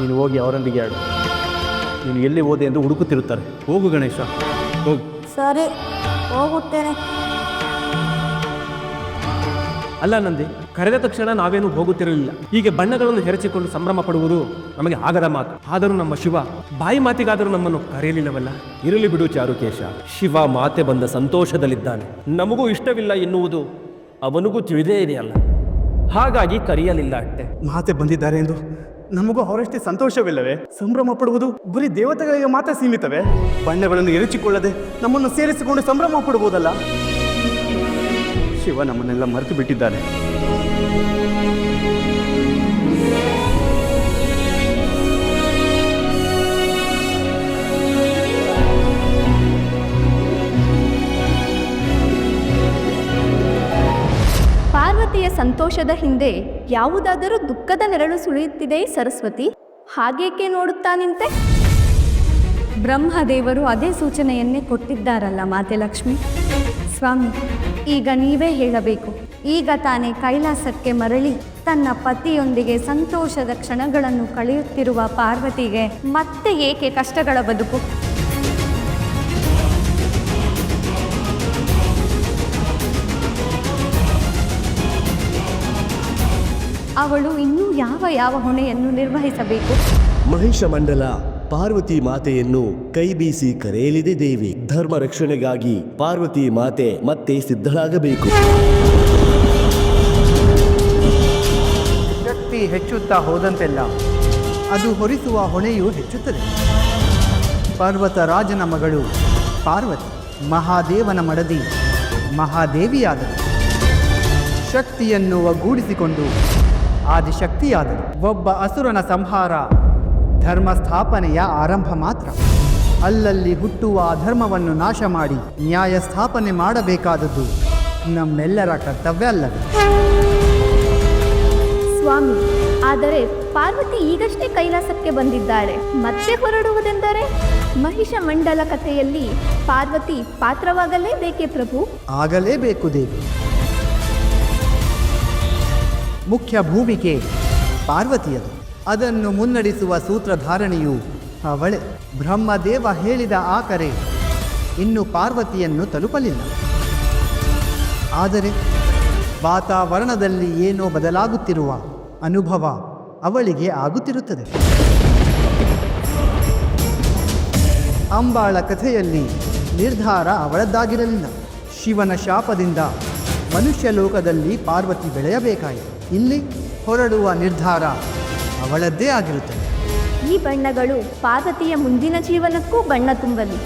ನೀನು ಹೋಗಿ ಅವರೊಂದಿಗೆ ಆಡು. ನೀನು ಎಲ್ಲಿ ಹೋದೆ ಎಂದು ಹುಡುಕುತ್ತಿರುತ್ತಾರೆ. ಹೋಗು ಗಣೇಶ ಹೋಗು. ಸರಿ ಹೋಗುತ್ತೇನೆ. ಅಲ್ಲ ನಂದಿ ಕರೆದ ತಕ್ಷಣ ನಾವೇನು ಹೋಗುತ್ತಿರಲಿಲ್ಲ. ಹೀಗೆ ಬಣ್ಣಗಳನ್ನು ಹೆರಚಿಕೊಂಡು ಸಂಭ್ರಮ ಪಡುವುದು ನಮಗೆ ಆಗದ ಮಾತು. ಆದರೂ ನಮ್ಮ ಶಿವ ಬಾಯಿ ಮಾತಿಗಾದರೂ ನಮ್ಮನ್ನು ಕರೆಯಲಿಲ್ಲವಲ್ಲ? ಇರಲಿ ಬಿಡು ಚಾರುಕೇಶ. ಶಿವ ಮಾತೆ ಬಂದ ಸಂತೋಷದಲ್ಲಿದ್ದಾನೆ. ನಮಗೂ ಇಷ್ಟವಿಲ್ಲ ಎನ್ನುವುದು ಅವನಿಗೂ ತಿಳಿದೇ ಇದೆಯಲ್ಲ. ಹಾಗಾಗಿ ಕರೆಯಲಿಲ್ಲ ಅಷ್ಟೆ ಮಾತೆ ಬಂದಿದ್ದಾರೆ ಎಂದು ನಮಗೂ ಅವರಷ್ಟೇ ಸಂತೋಷವಿಲ್ಲವೇ? ಸಂಭ್ರಮ ಪಡುವುದು ಬರೀ ದೇವತೆಗಳಿಗೆ ಮಾತ್ರ ಸೀಮಿತವೇ? ಬಣ್ಣಗಳನ್ನು ಎರಚಿಕೊಳ್ಳದೆ ನಮ್ಮನ್ನು ಸೇರಿಸಿಕೊಂಡು ಸಂಭ್ರಮ ಪಡಬಹುದಲ್ಲ ಶಿವ ನಮ್ಮನ್ನೆಲ್ಲ ಮರೆತು ಬಿಟ್ಟಿದ್ದಾನೆ. ಸಂತೋಷದ ಹಿಂದೆ ಯಾವುದಾದರೂ ದುಃಖದ ನೆರಳು ಸುಳಿಯುತ್ತಿದೆ ಸರಸ್ವತಿ? ಹಾಗೇಕೆ ನೋಡುತ್ತಾ ನಿಂತೆ? ಬ್ರಹ್ಮದೇವರು ಅದೇ ಸೂಚನೆಯನ್ನೇ ಕೊಟ್ಟಿದ್ದಾರಲ್ಲ ಮಾತೆ ಲಕ್ಷ್ಮಿ ಸ್ವಾಮಿ, ಈಗ ನೀವೇ ಹೇಳಬೇಕು. ಈಗ ತಾನೇ ಕೈಲಾಸಕ್ಕೆ ಮರಳಿ ತನ್ನ ಪತಿಯೊಂದಿಗೆ ಸಂತೋಷದ ಕ್ಷಣಗಳನ್ನು ಕಳೆಯುತ್ತಿರುವ ಪಾರ್ವತಿಗೆ ಮತ್ತೆ ಏಕೆ ಕಷ್ಟಗಳ ಬದುಕು? ಅವಳು ಇನ್ನೂ ಯಾವ ಯಾವ ಹೊಣೆಯನ್ನು ನಿರ್ವಹಿಸಬೇಕು? ಮಹಿಷ ಮಂಡಲ ಪಾರ್ವತಿ ಮಾತೆಯನ್ನು ಕೈ ಬೀಸಿ ಕರೆಯಲಿದೆ ದೇವಿ. ಧರ್ಮ ರಕ್ಷಣೆಗಾಗಿ ಪಾರ್ವತಿ ಮಾತೆ ಮತ್ತೆ ಸಿದ್ಧಳಾಗಬೇಕು. ಶಕ್ತಿ ಹೆಚ್ಚುತ್ತಾ ಹೋದಂತೆಲ್ಲ ಅದು ಹೊರಿಸುವ ಹೊಣೆಯೂ ಹೆಚ್ಚುತ್ತದೆ. ಪರ್ವತ ರಾಜನ ಮಗಳು ಪಾರ್ವತಿ ಮಹಾದೇವನ ಮಡದಿ ಮಹಾದೇವಿಯಾದಳು ಶಕ್ತಿಯನ್ನು ಒಗ್ಗೂಡಿಸಿಕೊಂಡು ಆದಿಶಕ್ತಿಯಾದಳು ಒಬ್ಬ ಅಸುರನ ಸಂಹಾರ ಧರ್ಮ ಸ್ಥಾಪನೆಯ ಆರಂಭ ಮಾತ್ರ. ಅಲ್ಲಲ್ಲಿ ಹುಟ್ಟುವ ಧರ್ಮವನ್ನು ನಾಶ ಮಾಡಿ ನ್ಯಾಯ ಸ್ಥಾಪನೆ ಮಾಡಬೇಕಾದದ್ದು ನಮ್ಮೆಲ್ಲರ ಕರ್ತವ್ಯ ಅಲ್ಲವೇ? ಸ್ವಾಮಿ ಆದರೆ ಪಾರ್ವತಿ ಈಗಷ್ಟೇ ಕೈಲಾಸಕ್ಕೆ ಬಂದಿದ್ದಾರೆ. ಮತ್ತೆ ಹೊರಡುವುದೆಂದರೆ? ಮಹಿಷ ಮಂಡಲ ಕಥೆಯಲ್ಲಿ ಪಾರ್ವತಿ ಪಾತ್ರವಾಗಲೇಬೇಕೇ ಪ್ರಭು? ಆಗಲೇಬೇಕು ದೇವಿ. ಮುಖ್ಯ ಭೂಮಿಕೆ ಪಾರ್ವತಿಯದು. ಅದನ್ನು ಮುನ್ನಡೆಸುವ ಸೂತ್ರಧಾರಣೆಯು ಅವಳೆ. ಬ್ರಹ್ಮದೇವ ಹೇಳಿದ ಆಕರೆ ಕರೆ ಇನ್ನು ಪಾರ್ವತಿಯನ್ನು ತಲುಪಲಿಲ್ಲ. ಆದರೆ ವಾತಾವರಣದಲ್ಲಿ ಏನೋ ಬದಲಾಗುತ್ತಿರುವ ಅನುಭವ ಅವಳಿಗೆ ಆಗುತ್ತಿರುತ್ತದೆ. ಅಂಬಾಳ ಕಥೆಯಲ್ಲಿ ನಿರ್ಧಾರ ಅವಳದ್ದಾಗಿರಲಿಲ್ಲ. ಶಿವನ ಶಾಪದಿಂದ ಮನುಷ್ಯ ಲೋಕದಲ್ಲಿ ಪಾರ್ವತಿ ಬೆಳೆಯಬೇಕಾಯಿತು. ಇಲ್ಲಿ ಹೊರಡುವ ನಿರ್ಧಾರ ಅವಳದ್ದೇ ಆಗಿರುತ್ತದೆ. ಈ ಬಣ್ಣಗಳು ಪಾರ್ವತಿಯ ಮುಂದಿನ ಜೀವನಕ್ಕೂ ಬಣ್ಣ ತುಂಬಲಿ.